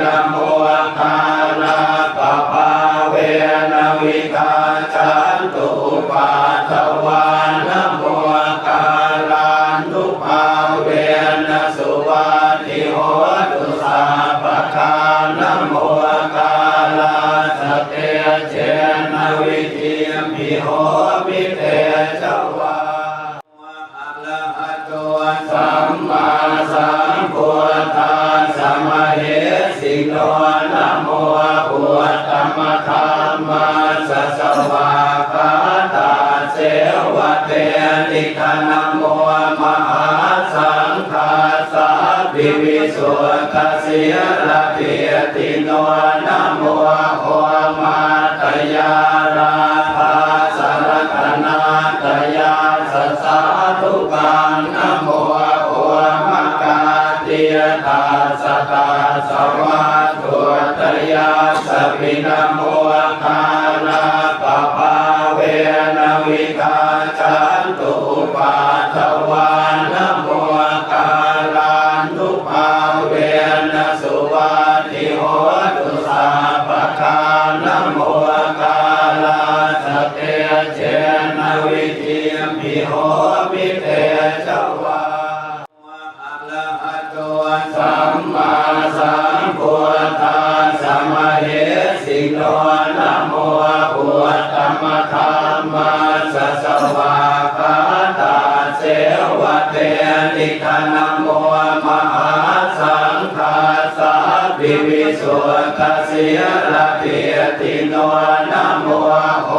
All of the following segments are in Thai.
นะโมคาราปะปาเวนวิกาจันตุปาทวานะโมกาลันตุภาเวนสุวัติโหตุสาปะคานะโมกาลาสเตเจนวิธิมพิโห มมัสสะสวะคาตาเสวะเตติคนะโมมหาสังฆาสาภิวิสุทธเสียระเพียติโนนะโมโหมาตยาราภาสารคนาตยาสสาธุกังนะโมโหมกาเตียตาสตาสวัสตุต ยาสพินะโมคานาปะปาเวนวิกาจันตุปาทวานโมคารานุภาเวนสุวัติโหตุสาปะคานะโม มะธัมมัสสะสวะคาตาเสวะเตติคนโมมหาสังฆาสาภิวิสุทธเสียระเพียติโนนโมโห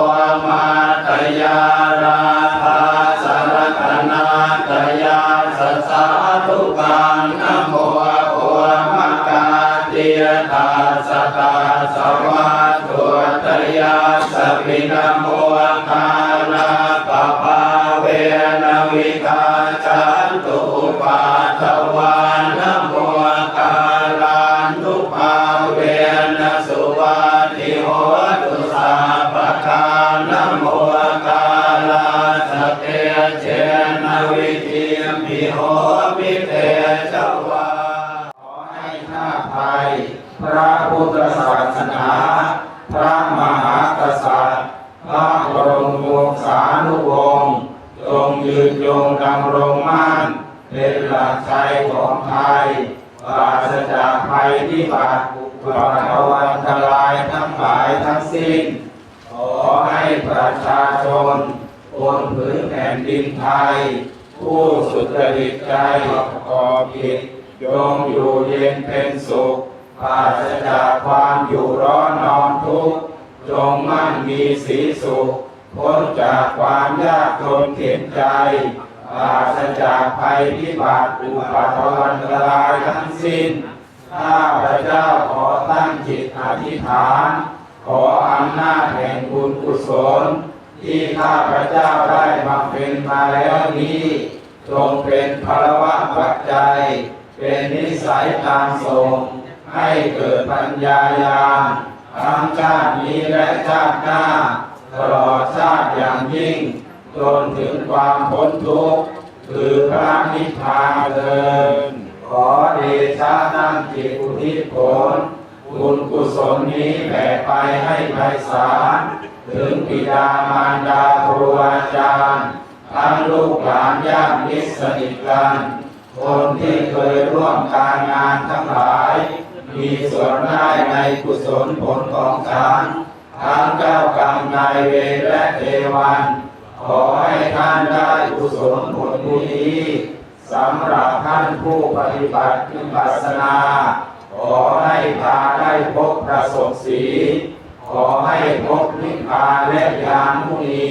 มาตยาราภาสารคนาตยาสสาธุกังนโม สพินะโมคาราปะปาเวนวิกาจันตุปาทวานะโมกาลันตุภาเวนสุวัติโหตุสาปะคานะโมกาลาสเตเจนวิธิมพิโหวิเตจวาขอให้ข้าไทยพระพุทธศาสนา มวงศานุวงศ์จงยืนยงดำรงมั่นเป็นหลักใจของไทยปราศจากภัยพิบัติปราทวันทลายทั้งหลายทั้งสิ้น ขอให้ประชาชนบนพื้นแผ่นดินไทย ผู้สุจริตใจประกอบกิจจงอยู่เย็นเป็นสุขปราศจากความอยู่ร้อนนอนทุกข์จงมั่นมีสีสุข พ้นจากความยากจนเข็นใจปราศจากภัยพิบัติอุปัตวันตรายทั้งสิ้น ข้าพระเจ้าขอตั้งจิตอธิษฐาน ขออำนาจแห่งบุญกุศล ที่ข้าพระเจ้าได้บำเพ็ญมาแล้วนี้จงเป็นพลวะปัจจัย เป็นนิสัยตามทรงให้เกิดปัญญายาณทั้งชาตินี้และชาติหน้า ตลอดชาติอย่างยิ่ง จนถึงความพ้นทุกข์คือพระนิพพานเดินขอเดชะนั่งจิตอุทิศผลบุญกุศลนี้แผ่ไปให้ไพศาลถึงบิดามารดาครูอาจารย์ทั้งลูกหลานญาติมิตรสนิทกันคนที่เคยร่วมการงานทั้งหลาย มีส่วนได้ในกุศลผลของฉัน ทั้งเจ้ากรรมนายเวรและเทวัน ขอให้ท่านได้กุศลผลบุญนี้สำหรับท่านผู้ปฏิบัติวิปัสสนา ขอให้พาได้พบประสบสี ขอให้พบนิพพานและญาณมุนี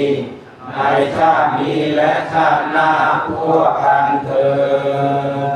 ในในชาตินี้และชาติหน้าพวกกันเธอ